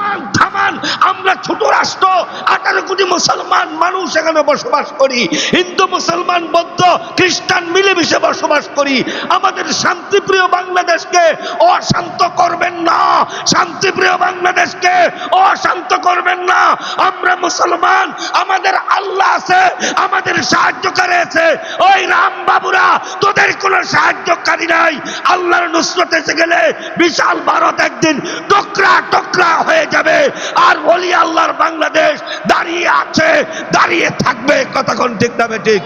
থামান থামান আমরা ছোট রাষ্ট্র, আঠারো কোটি মুসলমান মানুষ এখানে বসবাস করি। হিন্দু, মুসলমান, বৌদ্ধ, খ্রিস্টান মিলেমিশে বসবাস করি। আমাদের শান্তিপ্রিয় বাংলাদেশকে অশান্ত করবেন না। শান্তিপ্রিয় বাংলাদেশকে অশান্ত করবেন না। আমরা মুসলমান, আমাদের আল্লাহ আছে, আমাদের সাহায্যকারী আছে। ওই রাম তোদের কোনো সাহায্যকারী নাই। আল্লাহর নুসরত এসে গেলে বিশাল ভারত একদিন টুকরা টুকরা হয়ে যাবে। আর বলি আল্লাহর বাংলাদেশ দাঁড়িয়ে আছে, দাঁড়িয়ে থাকবে, কতক্ষণ ঠিক না ঠিক?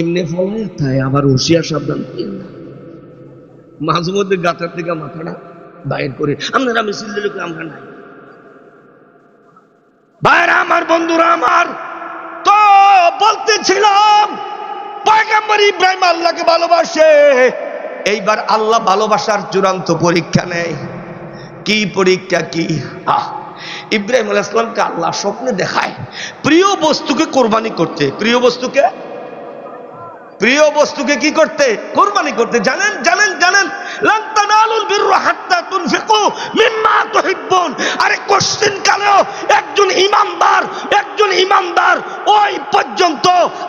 এমনি ফলে তাই আবার হুশিয়ার সাবধান মাঝে মধ্যে গাটার থেকে মাথাটা বাইর করে। আপনারা মিছিল দিলে আমরা নাই? ভাইরা আমার, বন্ধুরা আমার, তো বলতেছিলাম, পয়গাম্বর ইব্রাহিম আল্লাহকে ভালোবাসে। এইবার আল্লাহ ভালোবাসার চূড়ান্ত পরীক্ষা নেয়। কি পরীক্ষা কি? আহ, ইব্রাহিম আলাইহিস সালামকে আল্লাহ স্বপ্নে দেখায়। প্রিয় বস্তুকে কোরবানি করতে। প্রিয় বস্তুকে প্রিয় বস্তুকে কি করতে? কোরবানি করতে। জানেন জানেন জানেন। আরে একজন ইমানদার একজন ইমানদার ওই পর্যন্ত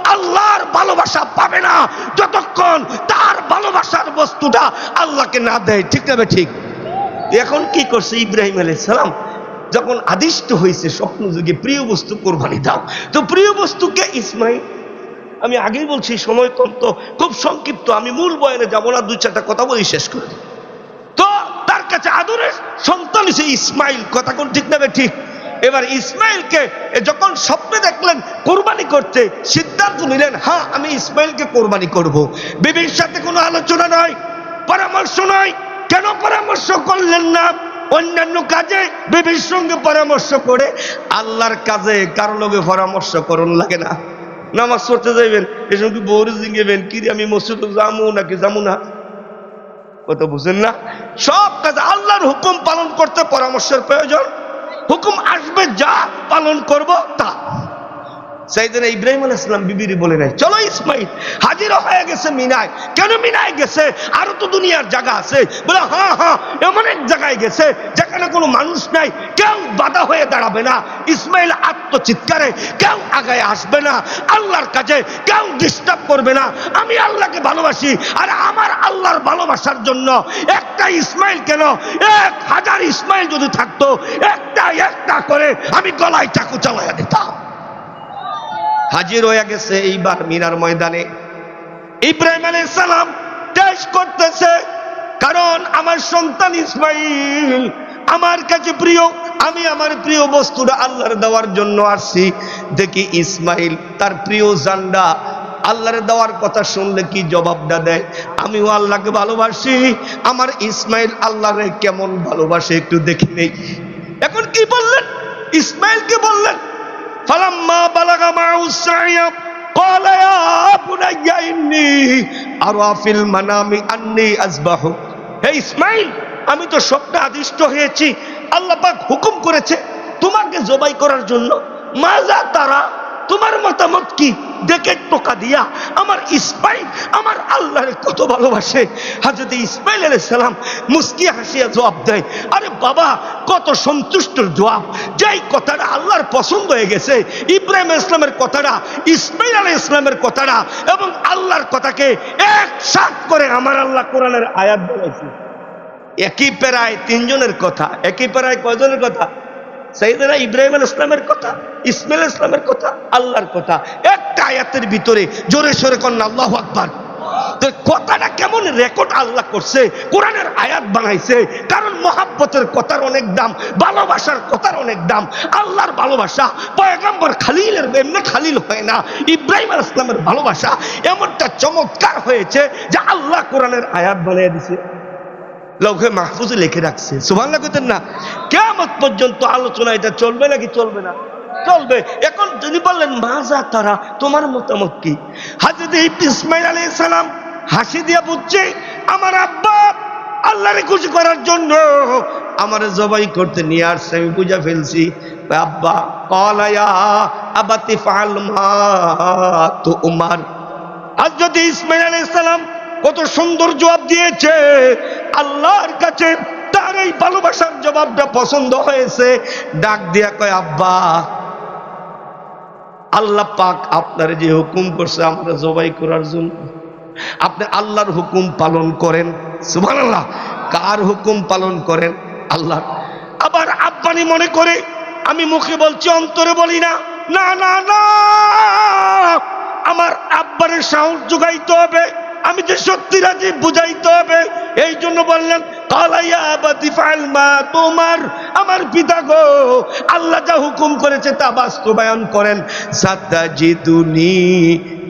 আল্লাহর ভালোবাসা পাবে না। যতক্ষণ তার ভালোবাসার বস্তুটা আল্লাহকে না দেয়। ঠিক ঠিক? এখন কি করছে ইব্রাহিম আলাইহিস সালাম? যখন আদিষ্ট হয়েছে স্বপ্ন যুগে প্রিয় বস্তু কোরবানি দাও। তো প্রিয় বস্তুকে ইসমাইল আমি আগেই বলছি, সময় কম তো, খুব সংক্ষিপ্ত। আমি মূল বয়ানে যাব না, দুই চারটা কথা বলি শেষ করে তো তার কাছে আদরের সন্তান সে ইসমাইল, কথা কোন ঠিক নেবে ঠিক এবার ইসমাইলকে যখন স্বপ্নে দেখলেন কোরবানি করতে, সিদ্ধান্ত নিলেন হ্যাঁ আমি ইসমাইলকে কোরবানি করব। বিবির সাথে কোনো আলোচনা নয়, পরামর্শ নয়। কেন পরামর্শ করলেন না? অন্যান্য কাজে বিবির সঙ্গে পরামর্শ করে, আল্লাহর কাজে কারও লোকে পরামর্শ করুন, লাগে না। নামাজ পড়তে যাইবেন এই সময় কি বৌরে জিঙ্গেবেন কি আমি মসজিদে যামু নাকি যামু না? কথা বুঝেন না? সব কাজ আল্লাহর হুকুম পালন করতে পরামর্শের প্রয়োজন। হুকুম আসবে, যা পালন করব তা। সেইদিন ইব্রাহিম আল ইসলাম বিবিরি বলে নাই, চলো ইসমাইল, হাজির হয়ে গেছে মিনায়। কেন মিনায় গেছে? আরও তো দুনিয়ার জায়গা আছে। বলে হ্যাঁ হ্যাঁ এমন এক জায়গায় গেছে, যেখানে কোনো মানুষ নাই, কেউ বাধা হয়ে দাঁড়াবে না। ইসমাইল আত্মচিৎকারে কেউ আগায় আসবে না, আল্লাহর কাছে কেউ ডিস্টার্ব করবে না। আমি আল্লাহকে ভালোবাসি, আর আমার আল্লাহর ভালোবাসার জন্য একটা ইসমাইল কেন? এক হাজার ইসমাইল যদি থাকতো একটা একটা করে আমি গলায় চাকু চালাইয়া দিতাম। হাজির হয়ে গেছে এইবার মিনার ময়দানে। ইব্রাহিম আলাইহিস সালাম টেস্ট করতেছে, কারণ আমার সন্তান ইসমাইল, আমার কাছে প্রিয়, আমি আমার প্রিয় বস্তুটা আল্লাহর দেওয়ার জন্য আসছি। দেখি ইসমাইল, তার প্রিয় জান্ডা, আল্লাহর দেওয়ার কথা শুনলে কি জবাবটা দেয়? আমিও আল্লাহকে ভালোবাসি, আমার ইসমাইল আল্লাহরে কেমন ভালোবাসে একটু দেখে নেই। এখন কি বললেন? ইসমাইলকে বললেন فلما بلغ معه السعي قال يا بني إني أرى في المنام أني أذبحك হে ইসমাইল আমি তো স্বপ্নে আদিষ্ট হয়েছি আল্লাহ পাক হুকুম করেছে তোমাকে জবাই করার জন্য মাজা তারা তোমার মতামত কি? দেখে টোকা দিয়া আমার ইসমাইল আমার আল্লাহরে কত ভালোবাসে। হাজরত ইসমাইল আলাইহিস সালাম মুস্কি হাসিয়া জবাব দেয়, আরে বাবা, কত সন্তুষ্টর জবাব। যেই কথাটা আল্লাহর পছন্দ হয়ে গেছে, ইব্রাহিম ইসলামের কথাটা, ইসমাইল আলাই ইসলামের কথাটা এবং আল্লাহর কথাকে একসাথ করে আমার আল্লাহ কোরআনের আয়াত বলেছে একই প্যারায় তিনজনের কথা, একই প্যারায় কয়জনের কথা? সেইদিনা ইব্রাহিম আল ইসলামের কথা, ইসমাইল ইসলামের কথা, আল্লাহর কথা। একটা আয়াতের ভিতরে জোরে সোরে কন্যা আল্লাহ আকবার। কথাটা কেমন রেকর্ড আল্লাহ করছে, কোরআনের আয়াত বানাইছে, কারণ মহাব্বতের কথার অনেক দাম, ভালোবাসার কথার অনেক দাম, আল্লাহর ভালোবাসা, পয়গম্বর খালিলের এমনি খালিল হয় না, ইব্রাহিম আল ইসলামের ভালোবাসা এমনটা চমৎকার হয়েছে যে আল্লাহ কোরআনের আয়াত বানিয়ে দিছে। লৌহে মাহফুজে লিখে রাখছে। সুভাল্লা কইতেন না কেমন পর্যন্ত আলোচনা এটা চলবে নাকি চলবে না? চলবে। এখন যদি বললেন মাজা তারা, তোমার মতামত কি? হাজরত ইসমাইল আলী সালাম হাসি দিয়া বুঝছে, আমার আব্বা আল্লাহরে খুশি করার জন্য আমার জবাই করতে নিয়ে আসছে, আমি বুঝা ফেলছি। আব্বা কলায়া আবাতি ফাল মা তো উমার। আজ যদি ইসমাইল আলাইহিস সালাম কত সুন্দর জবাব দিয়েছে আল্লাহর কাছে তার এই ভালোবাসার জবাবটা পছন্দ হয়েছে। ডাক দিয়া কয়, আব্বা, আল্লাহ পাক আপনার যে হুকুম করছে আমরা জবাই করার জন্য। আপনি আল্লাহর হুকুম পালন করেন। সুবহানাল্লাহ, কার হুকুম পালন করেন? আল্লাহ আবার আব্বানি মনে করে, আমি মুখে বলছি, অন্তরে বলি না। না না না, আমার আব্বারের সাহস যোগাইতে হবে। আমি যে সত্যি রাজি, বুঝাইতে হবে। এই জন্য বললেন তোমার। আমার পিতা গো, আল্লাহ যা হুকুম করেছে তা বাস্তবায়ন করেন। সাবিরিন।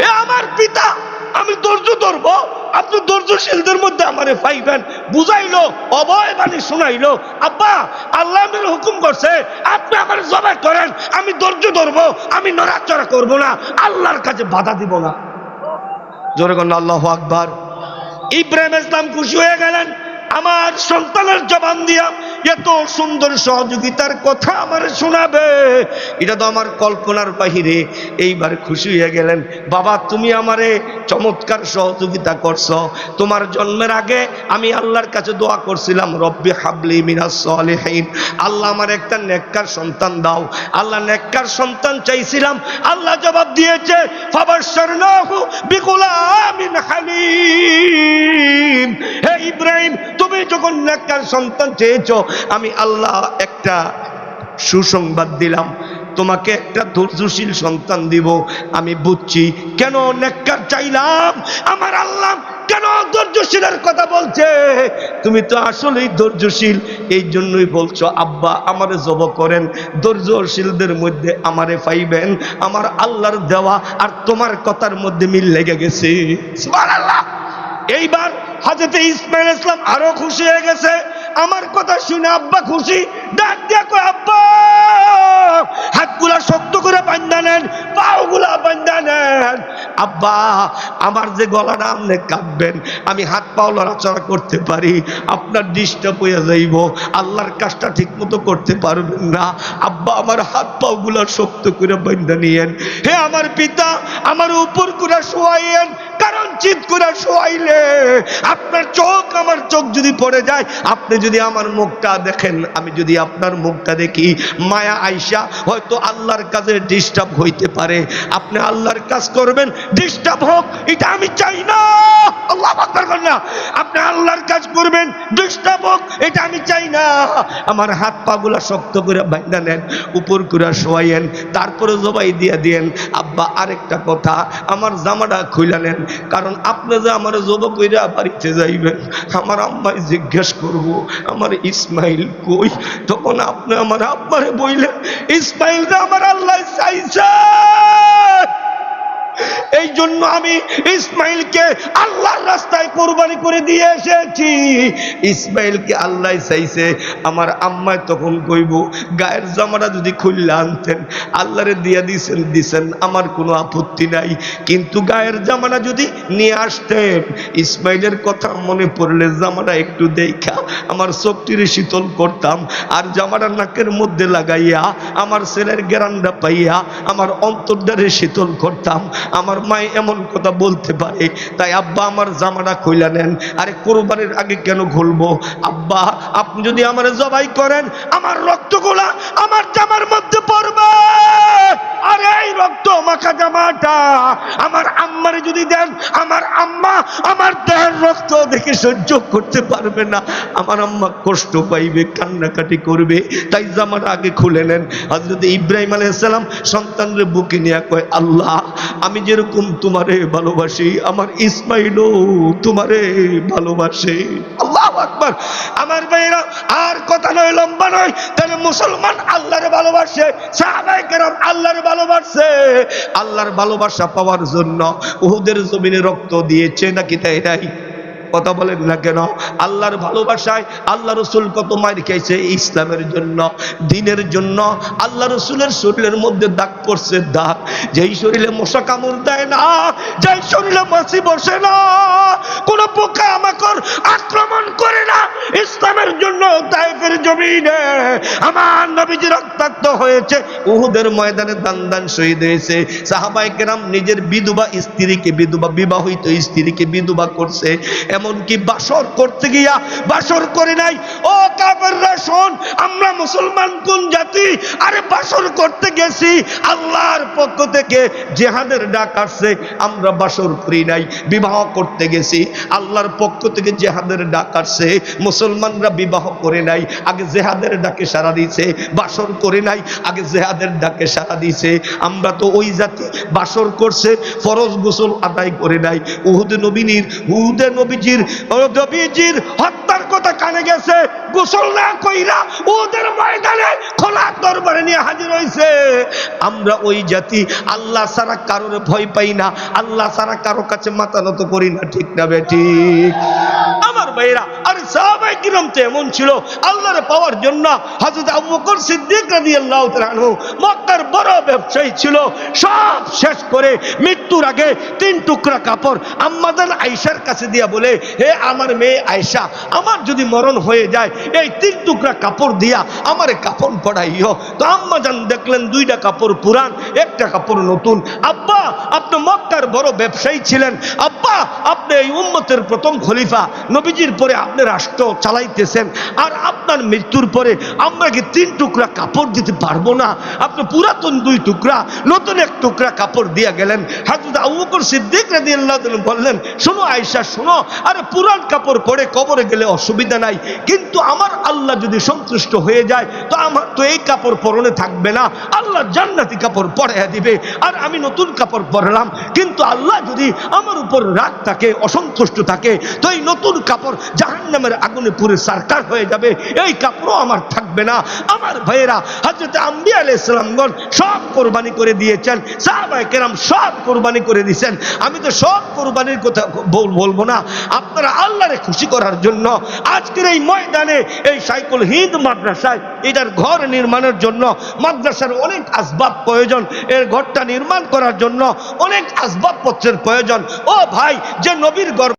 এ আমার পিতা, আমি ধৈর্য ধরবো। আপনি ধৈর্যশীলদের মধ্যে আমারে পাইবেন। বুঝাইলো, অভয় বাণী শুনাইলো, আব্বা, আল্লাহ আমার হুকুম করছে, আপনি আমার জবাই করেন, আমি ধৈর্য ধরবো, আমি নড়াচড়া করব না, আল্লাহর কাছে বাধা দিব না। জোরে কন্যা আল্লাহ আকবার। ইব্রাহিম ইসলাম খুশি হয়ে গেলেন। আমার সন্তানের জবান দিয়া এত সুন্দর সহযোগিতার কথা আমার শোনাবে। এটা তো আমার কল্পনার বাহিরে এইবার খুশি হয়ে গেলেন। বাবা, তুমি আমারে চমৎকার সহযোগিতা করছ। তোমার জন্মের আগে আমি আল্লাহর কাছে দোয়া করছিলাম, রব্বি হাবলি মিনাস সলিহিন। আল্লাহ আমার একটা নেককার সন্তান দাও। আল্লাহ নেককার সন্তান চাইছিলাম, আল্লাহ জবাব দিয়েছে হে ইব্রাহিম তুমি যখন নেককার সন্তান চেয়েছো, আমি আল্লাহ একটা সুসংবাদ দিলাম। তোমাকে একটা ধৈর্যশীল সন্তান দিব। আমি বুঝছি, কেন নেককার চাইলাম? আমার আল্লাহ কেন ধৈর্যশীলের কথা বলছে? তুমি তো আসলেই ধৈর্যশীল। এই জন্যই বলছো, আব্বা, আমারে জব করেন। ধৈর্যশীলদের মধ্যে আমারে পাইবেন। আমার আল্লাহর দেওয়া আর তোমার কথার মধ্যে মিল লেগে গেছে। এইবার হাজরতে ইসমাইল ইসলাম আরও খুশি হয়ে গেছে। আমার কথা শুনে আব্বা খুশি, ডাক দিয়া কয়, আব্বা, হাতগুলা শক্ত করে বান্ধা নেন, পাওগুলা গুলা নেন আব্বা, আমার যে গলাটা আপনি কাঁদবেন আমি হাত পাও লড়াচড়া করতে পারি, আপনার ডিস্টার্ব হয়ে যাইব, আল্লাহর কাজটা ঠিক মতো করতে পারবেন না। আব্বা, আমার হাত পাওগুলা শক্ত করে বান্ধা নিয়েন। হে আমার পিতা, আমার উপর করে শোয়াইয়েন, কারণ চিত করে শোয়াইলে আপনার চোখ, আমার চোখ যদি পড়ে যায়, আপনি যদি আমার মুখটা দেখেন, আমি যদি আপনার মুখটা দেখি, মায়া আইসা হয়তো আল্লাহর কাজে ডিস্টার্ব হইতে পারে। আপনি আল্লাহর কাজ করবেন ডিস্টার্ব হোক, এটা আমি চাই না। আল্লাহ আকবার না, আপনি আল্লাহর কাজ করবেন ডিস্টার্ব হোক, এটা আমি চাই না। আমার হাত পাগুলা শক্ত করে বাইন্দা নেন, উপর করে শোয়াইয়েন তারপরে জবাই দিয়ে দিয়েন। আব্বা, আরেকটা কথা, আমার জামাটা খুইলা নেন, কারণ আপনি যে আমার জব কইরা বাড়িতে যাইবেন, আমার আম্মাই জিজ্ঞেস করব, আমার ইসমাইল কই? তখন আপনি আমার আব্বারে বইলেন ইসমাইলটা আমার আল্লাহ চাইছে। এই জন্য আমি ইসমাইলকে আল্লাহর রাস্তায় কোরবানি করে দিয়ে এসেছি। ইসমাইলকে আল্লাহ চাইছে, আমার আম্মায় তখন কইব, গায়ের জামাটা যদি খুললে আনতেন, আল্লাহরে দিয়ে দিছেন দিছেন, আমার কোনো আপত্তি নাই। কিন্তু গায়ের জামাটা যদি নিয়ে আসতেন, ইসমাইলের কথা মনে পড়লে জামাটা একটু দেখা, আমার চোখটিরে শীতল করতাম, আর জামাটা নাকের মধ্যে লাগাইয়া, আমার ছেলের গ্যারান্ডা পাইয়া, আমার অন্তর্দারে শীতল করতাম আমার মায়ে এমন কথা বলতে পারে। তাই আব্বা আমার জামাটা খুইলা নেন। আরে কোরবানির আগে কেন খুলবো? আব্বা, আপনি যদি আমার জবাই করেন, আমার রক্তগুলা আমার জামার মধ্যে পড়বে। আর এই রক্ত মাখা জামাটা আমার আম্মারে যদি দেন, আমার আম্মা আমার দেহের রক্ত দেখে সহ্য করতে পারবে না। আমার আম্মা কষ্ট পাইবে, কান্নাকাটি করবে, তাই জামাটা আগে খুলে নেন। যদি ইব্রাহিম আলাইসালাম সন্তানরে বুকে নিয়ে কয়, আল্লাহ, আমি যেরকম তোমারে ভালোবাসি, আমার ইসমাইলও তোমারে ভালোবাসে। আল্লাহ আকবার। আমার ভাইরা আর কথা নয়, লম্বা নয়। তাহলে মুসলমান আল্লাহরে ভালোবাসে সাহাবাই কেরাম আল্লাহরে ভালোবাসে। আল্লাহর ভালোবাসা পাওয়ার জন্য উহুদের জমিনে রক্ত দিয়েছে নাকি তাই নাই? কথা বলেন না কেন? আল্লাহর ভালোবাসায় আল্লাহ রসুল কত মার খেয়েছে ইসলামের জন্য, দিনের জন্য। আল্লাহ রসুলের শরীরের মধ্যে দাগ পড়ছে দাগ। যেই শরীরে মশা কামড় দেয় না, যেই শরীরে মাছি বসে না, কোন পোকা আমাকর আক্রমণ করে না ইসলামের জন্য তাইফের জমিনে। আমার নবীজি রক্তাক্ত হয়েছে, উহুদের ময়দানে দান দান শহীদ হয়েছে। সাহাবাই কেরাম নিজের বিধবা স্ত্রীকে বিধবা, বিবাহিত স্ত্রীকে বিধবা করছে। এমনকি বাসর করতে গিয়া বাসর করে নাই। ও কাবেররা শোন, আমরা মুসলমান কোন জাতি? আরে বাসর করতে গেছি, আল্লাহর পক্ষ থেকে জেহাদের ডাক আসছে, আমরা বাসর করি নাই, বিবাহ করতে গেছি, আল্লাহর পক্ষ থেকে জেহাদের ডাক আসছে, মুসলমানরা বিবাহ করে নাই, আগে জেহাদের ডাকে সারা দিয়েছে, বাসর করে নাই, আগে জেহাদের ডাকে সারা দিয়েছে। আমরা তো ওই জাতি, বাসর করছে, ফরজ গোসল আদায় করে নাই। উহুদ নবীর উহুদে নবীজির নবীজির হত্যার কথা কানে গেছে, গোসল না কইরা ওদের ময়দানে খোলা দরবারে নিয়ে হাজির হয়েছে আমরা ওই জাতি, আল্লাহ সারা কারোর ভয় পাই না, আল্লাহ সারা কারও কাছে মাথা নত করি না, ঠিক না বেটি আমার ভাইরা আরে এমন ছিল, আল্লাহরে পাওয়ার জন্য বকর সিদ্দিক মক্কার বড় ব্যবসায়ী ছিল, সব শেষ করে মৃত্যুর আগে তিন টুকরা কাপড় আয়েশার কাছে দিয়া বলে, হে আমার মেয়ে আয়েশা, আমার যদি মরণ হয়ে যায়, এই তিন টুকরা কাপড় দিয়া আমারে কাপড় পড়াইও তো আম্মাজান দেখলেন দুইটা কাপড় পুরান, একটা কাপড় নতুন। আব্বা, আপনি মক্কার বড় ব্যবসায়ী ছিলেন। আব্বা, আপনি এই উম্মতের প্রথম খলিফা। নবীজির পরে আপনি রাষ্ট্র চালাইতেছেন। আর আপনার মৃত্যুর পরে আমরা কি তিন টুকরা কাপড় দিতে পারব না? আপনি পুরাতন দুই টুকরা, নতুন এক টুকরা কাপড় দিয়া গেলেন। হাজরত আবু বকর সিদ্দিক রাদিয়াল্লাহু তাআলা বললেন, শোনো আয়সা শোনো, আরে পুরান কাপড় পরে কবরে গেলে অসুবিধা নাই। কিন্তু আমার আল্লাহ যদি সন্তুষ্ট হয়ে যায়, তো আমার, তো এই কাপড় পরনে থাকবে না। আল্লাহ জান্নাতি কাপড় পরাইয়া দিবে। আর আমি নতুন কাপড় পরলাম। কিন্তু আল্লাহ যদি আমার উপর রাগ থাকে, অসন্তুষ্ট থাকে, তো এই নতুন কাপড় জাহান্নামের আগুনে পুরে সারকার হয়ে যাবে। এই কাপড়ও আমার থাকবে না। আমার ভাইয়েরা হজরত আম্বিয়া আলাইহিস সালামগণ সব কোরবানি করে দিয়েছেন। সাহাবায়ে কেরাম সব কোরবানি করে দিয়েছেন আমি তো সব কোরবানির কথা বল- বলব না। আপনারা আল্লাহরে খুশি করার জন্য আজকের এই ময়দানে এই সাইকুল হিন্দ মাদ্রাসায়, এটার ঘর নির্মাণের জন্য মাদ্রাসার অনেক আসবাব প্রয়োজন। এর ঘরটা নির্মাণ করার জন্য অনেক আসবাবপত্রের প্রয়োজন। ও ভাই, যে নবীর ঘর